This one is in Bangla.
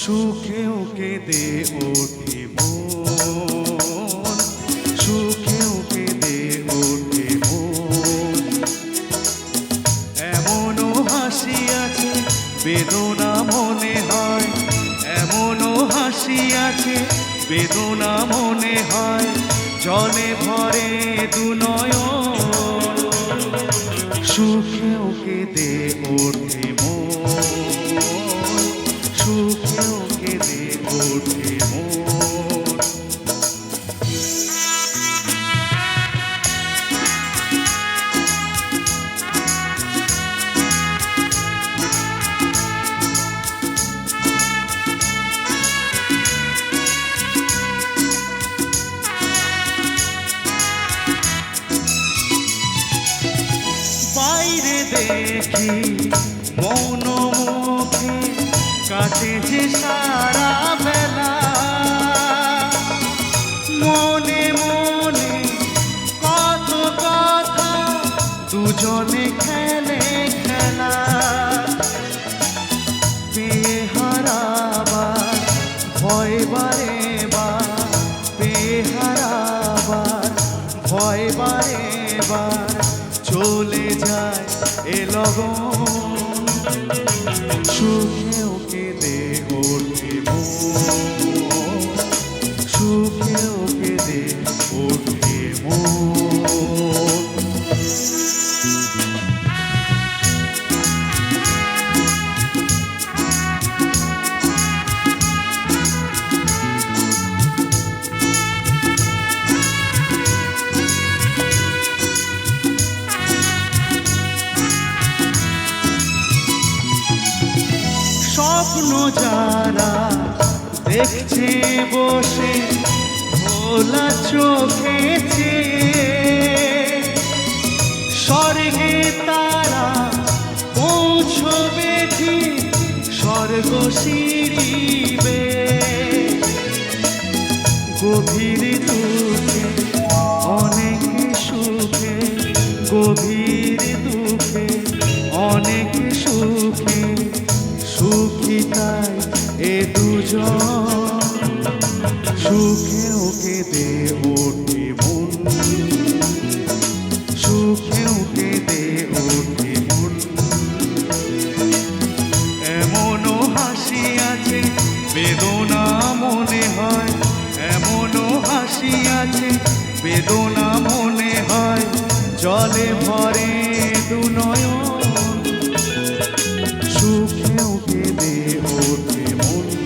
সুখেও কেঁদে ওঠে মন। সুখেও কেঁদে ওঠে মন। এমনও হাসি আছে, বেদনা মনে হয়। এমনও হাসি আছে, বেদনা মনে হয়। জলে ভরে দুনয়ন সুখেও কেঁদে ওঠে মন। কেঁদে ওঠে মন। বাইরে দেখি মৌন কাটে যে সারা বেলা। মনে মনে কত কথা দুজনে খেলে খেলা। বেহারাবার ভয় বারে বার বেহারাবার ভয় বারে বার চলে যায় এ লগন সুখেও স্বপ্ন যারা দেখছে বসে, ভোলা চোখে স্বর্গে তারা পৌঁছবে স্বর্গ সিঁড়িবে। গভীর দুঃখে, অনেক সুখে, গভীর সুখে ওকে কেঁদে ওঠে মন? সুখেও দে ওঠে মন? এমনও হাসি আছে, বেদনা মনে হয়। এমনও হাসি আছে, বেদনা মনে হয়। জলে ভরে দুনয় ওকে দে ওঠে মন?